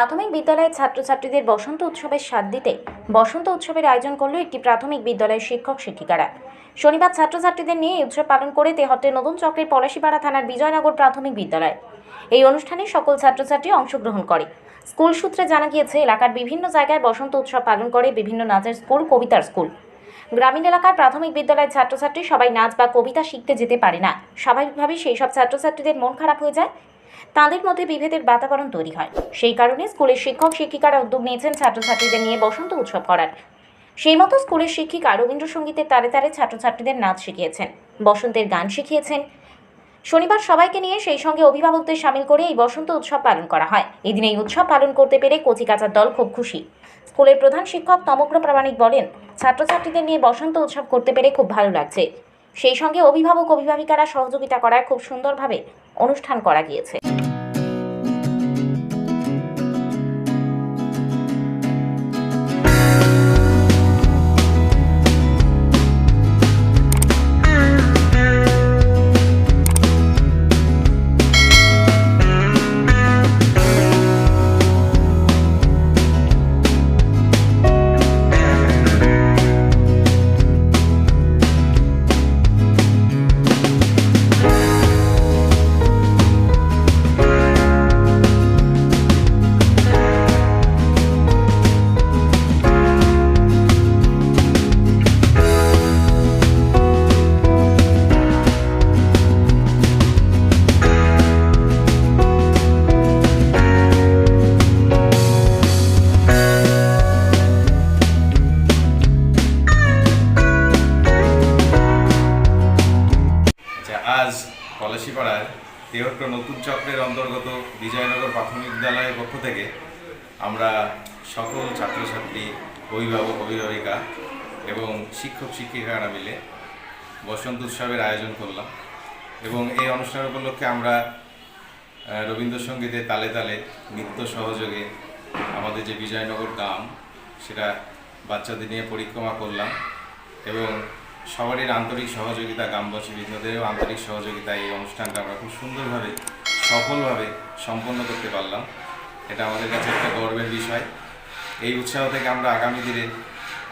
প্রাথমিক বিদ্যালয়ের ছাত্রছাত্রীদের বসন্ত উৎসবের স্বাদ দিতে বসন্ত উৎসবের আয়োজন করল একটি প্রাথমিক বিদ্যালয়ের শিক্ষক শিক্ষিকারা। শনিবার ছাত্রছাত্রীদের নিয়ে উৎসব পালন করে তেহট্টের নতুন চক্রের পলাশিপাড়া থানার বিজয়নগর প্রাথমিক বিদ্যালয়। এই অনুষ্ঠানে সকল ছাত্রছাত্রী অংশগ্রহণ করে। স্কুল সূত্রে জানা গিয়েছে, এলাকার বিভিন্ন জায়গায় বসন্ত উৎসব পালন করে বিভিন্ন নাচের স্কুল, কবিতার স্কুল। গ্রামীণ এলাকার প্রাথমিক বিদ্যালয়ের ছাত্রছাত্রী সবাই নাচ বা কবিতা শিখতে যেতে পারে না। স্বাভাবিকভাবেই সেই সব ছাত্রছাত্রীদের মন খারাপ হয়ে যায়। তাদের মধ্যে বিভেদের বাতাবরণ তৈরি হয়। সেই কারণে স্কুলের শিক্ষক, শিক্ষিকারা উদ্যোগ নিয়েছেন ছাত্রছাত্রীদের নিয়ে বসন্ত উৎসব করার। সেই মতো স্কুলের শিক্ষিকা রবীন্দ্রসঙ্গীতের তারে তারে ছাত্রছাত্রীদের নাচ শিখিয়েছেন। বসন্তের গান শিখিয়েছেন। শনিবার সবাইকে নিয়ে সেই সঙ্গে অভিভাবকদের সামিল করে এই বসন্ত উৎসব পালন করা হয়। এদিন এই উৎসব পালন করতে পেরে কচিকাচার দল খুব খুশি। স্কুলের প্রধান শিক্ষক তমগ্র প্রামাণিক বলেন, ছাত্রছাত্রীদের নিয়ে বসন্ত উৎসব করতে পেরে খুব ভালো লাগছে। সেই সঙ্গে অভিভাবক অভিভাবিকারা সহযোগিতা করায় খুব সুন্দরভাবে অনুষ্ঠান করা গিয়েছে। আজ পলাশিপাড়ার তেহট্ট নতুন চক্রের অন্তর্গত বিজয়নগর প্রাথমিক বিদ্যালয়ের পক্ষ থেকে আমরা সকল ছাত্রছাত্রী, অভিভাবক, অভিভাবিকা এবং শিক্ষক, শিক্ষিকারা মিলে বসন্ত উৎসবের আয়োজন করলাম এবং এই অনুষ্ঠান উপলক্ষে আমরা রবীন্দ্রসঙ্গীতের তালে তালে নৃত্য সহযোগে আমাদের যে বিজয়নগর গ্রাম, সেটা বাচ্চাদের নিয়ে পরিক্রমা করলাম এবং সবারই আন্তরিক সহযোগিতা গ্রামবাসী বৃন্দদেরও আন্তরিক সহযোগিতা এই অনুষ্ঠানটা আমরা খুব সুন্দরভাবে সফলভাবে সম্পন্ন করতে পারলাম। এটা আমাদের কাছে একটা গর্বের বিষয়। এই উৎসাহ থেকে আমরা আগামী দিনে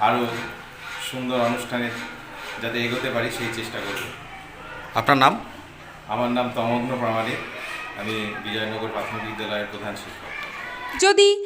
আরও সুন্দর অনুষ্ঠানে যাতে এগোতে পারি সেই চেষ্টা করব। আপনার নাম? আমার নাম তমগ্ন প্রামাণিক। আমি বিজয়নগর প্রাথমিক বিদ্যালয়ের প্রধান শিক্ষক। যদি